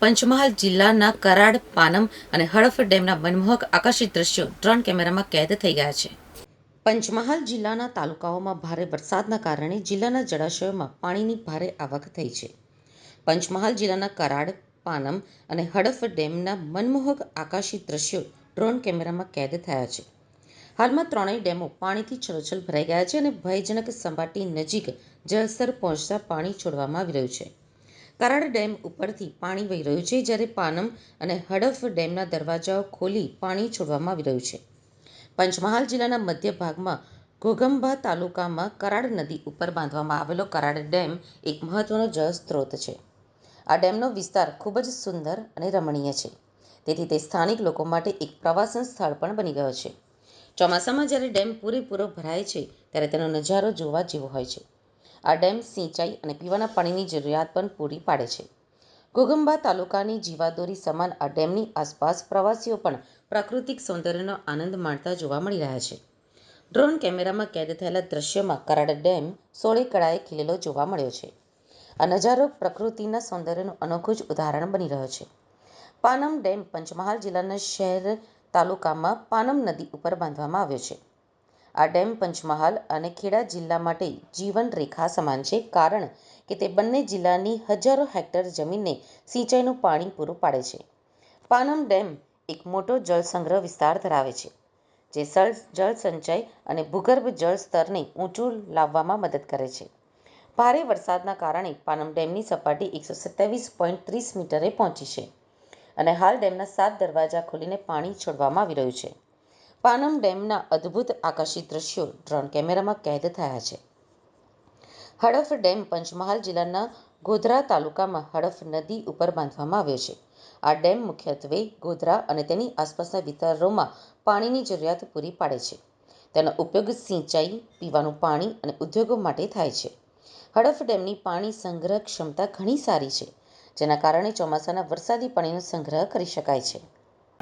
પંચમહાલ જિલ્લાના કરાડ, પાનમ અને હડફ ડેમના મનમોહક આકર્ષિત દ્રશ્યો ડ્રોન કેમેરામાં કેદ થઈ ગયા છે. પંચમહાલ જિલ્લાના તાલુકાઓમાં ભારે વરસાદના કારણે જિલ્લાના જળાશયોમાં પાણીની ભારે આવક થઈ છે. પંચમહાલ જિલ્લાના કરાડ, પાનમ અને હડફ ડેમના મનમોહક આકાશી દ્રશ્યો ડ્રોન કેમેરામાં કેદ થયા છે. હાલમાં ત્રણેય ડેમો પાણીથી છલોછલ ભરાઈ ગયા છે અને ભયજનક સંબાટી નજીક જળસ્તર પહોંચતા પાણી છોડવામાં આવી રહ્યું છે. કરાડ ડેમ ઉપરથી પાણી વહી રહ્યું છે જ્યારે પાનમ અને હડફ ડેમના દરવાજાઓ ખોલી પાણી છોડવામાં આવી રહ્યું છે. પંચમહાલ જિલ્લાના મધ્ય ભાગમાં ઘોઘંબા તાલુકામાં કરાડ નદી ઉપર બાંધવામાં આવેલો કરાડ ડેમ એક મહત્વનો જળસ્ત્રોત છે. આ ડેમનો વિસ્તાર ખૂબ જ સુંદર અને રમણીય છે. તેથી તે સ્થાનિક લોકો માટે એક પ્રવાસન સ્થળ પણ બની ગયો છે. ચોમાસામાં જ્યારે ડેમ પૂરેપૂરો ભરાય છે, ત્યારે તેનો નજારો જોવા જેવો હોય છે. આ ડેમ સિંચાઈ અને પીવાના પાણીની જરૂરિયાત પણ પૂરી પાડે છે. ઘોગંબા તાલુકાની જીવાદોરી સમાન આ ડેમની આસપાસ પ્રવાસીઓ પણ પ્રાકૃતિક સૌંદર્યનો આનંદ માણતા જોવા મળી રહ્યા છે. ડ્રોન કેમેરામાં કેદ થયેલા દ્રશ્યમાં કરાડ ડેમ, સોળે કળાએ ખીલેલો જોવા મળ્યો છે. આ નજારો પ્રકૃતિના સૌંદર્યનું અનોખું જ ઉદાહરણ બની રહ્યો છે. પાનમ ડેમ પંચમહાલ જિલ્લાના શહેર તાલુકામાં પાનમ નદી ઉપર બાંધવામાં આવ્યો છે. આ ડેમ પંચમહાલ અને ખેડા જિલ્લા માટે જીવન રેખા સમાન છે. કારણ કે તે બંને જિલ્લાની હજારો હેક્ટર જમીનને સિંચાઈનું પાણી પૂરું પાડે છે. પાનમ ડેમ એક મોટો જળ સંગ્રહ વિસ્તાર ધરાવે છે, જે સળ જળ સંચય અને ભૂગર્ભ જળ સ્તરને ઊંચું લાવવામાં મદદ કરે છે. ભારે વરસાદના કારણે પાનમ ડેમની સપાટી એકસો સત્યાવીસ પોઈન્ટ ત્રીસ મીટરે પહોંચી છે અને હાલ ડેમના સાત દરવાજા ખોલીને પાણી છોડવામાં આવી રહ્યું છે. પાનમ ડેમના અદ્ભુત આકાશી દ્રશ્યો ડ્રોન કેમેરામાં કેદ થયા છે. હડફ ડેમ પંચમહાલ જિલ્લાના ગોધરા તાલુકામાં હડફ નદી ઉપર બાંધવામાં આવ્યો છે. આ ડેમ મુખ્યત્વે ગોધરા અને તેની આસપાસના વિસ્તારોમાં પાણીની જરૂરિયાત પૂરી પાડે છે. તેનો ઉપયોગ સિંચાઈ, પીવાનું પાણી અને ઉદ્યોગો માટે થાય છે. હડફ ડેમની પાણી સંગ્રહ ક્ષમતા ઘણી સારી છે, જેના કારણે ચોમાસાના વરસાદી પાણીનો સંગ્રહ કરી શકાય છે.